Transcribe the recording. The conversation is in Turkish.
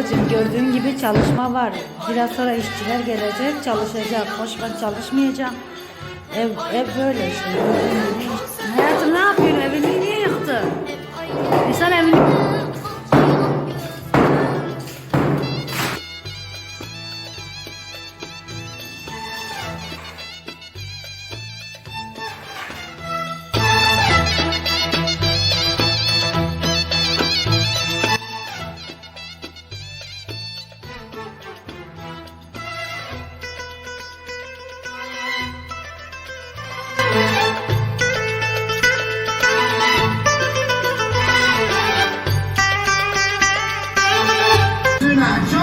Ablacığım gördüğün gibi çalışma var. Biraz sonra işçiler gelecek, çalışacak. Boş ben çalışmayacağım. Ev, ev böyle işte. that.